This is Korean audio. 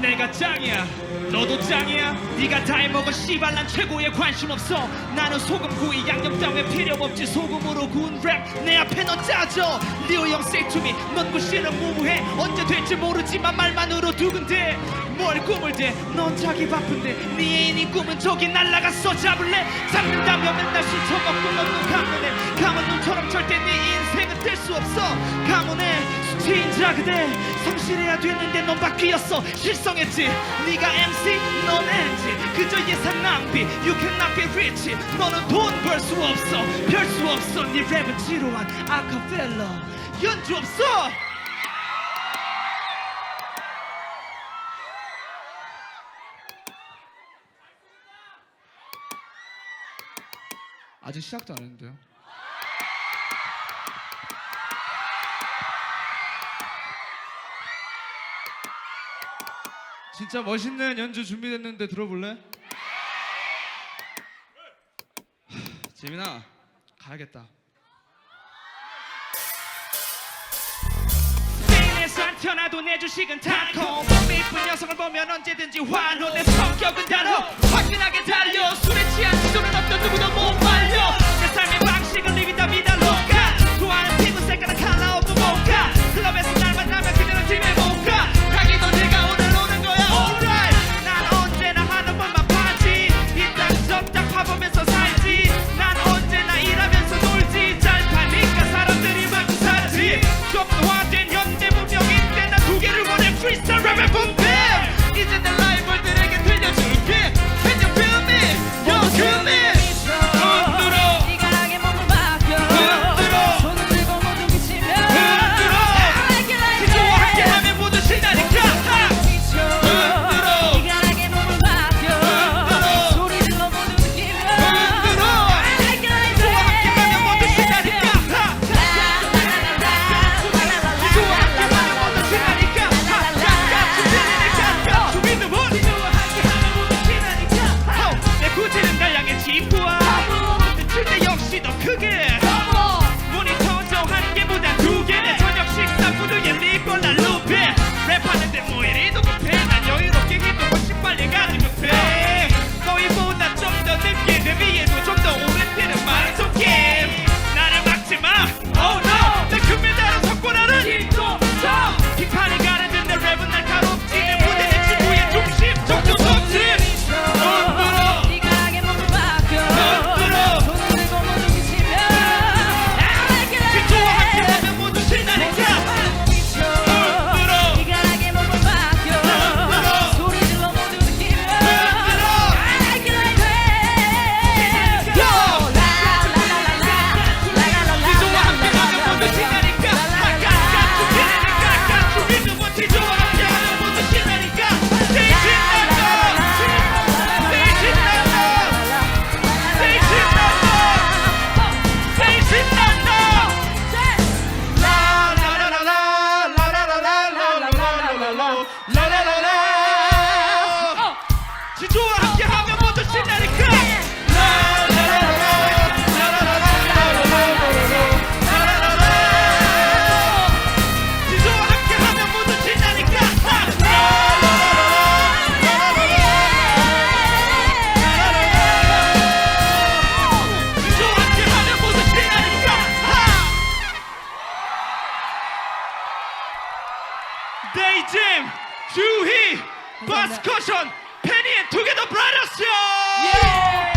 네가 짱이야. 너도 짱이야. 네가 다 해먹어 씨발 난 최고에 관심 없어. 나는 소금구이 양념 따윈 필요 없지. 소금으로 구운 랩 내 앞에 넌 짜져 리오 형 say to me 넌 구실은 무무해. 언제 될지 모르지만 말만으로 두근대. 뭘 꿈을 대넌 자기 바쁜데. 네 애인이 꿈은 저기 날라갔어 잡을래? 잡는다면 맨날 술 처먹고 넌눈 감는해 감은 눈처럼 절대 네 인생은 뗄수 없어. 가문의 수치인자 그대 성실해야 되는데 넌 바뀌었어. 실성했지. 네가 MC 넌 NG 그저 예산 낭비 You cannot be rich. 너는 돈 벌 수 없어. 별 수 없어. 네 랩은 지루한 아카펠라 연주 없어. 아직 시작도 안 했는데요 진짜 멋있는 연주 준비됐는데 들어볼래? 하, 재민아 가야겠다. 태어나도 내 주식은 타코 몸이 이쁜 여성을 보면 언제든지 환호 내 성격은 다뤄 화끈하게 달려. 술에 취한 지도는 없던 누구도 못말 데이짐, 주희, 바스 커션, 페니의 투게더 브라더스요! 예!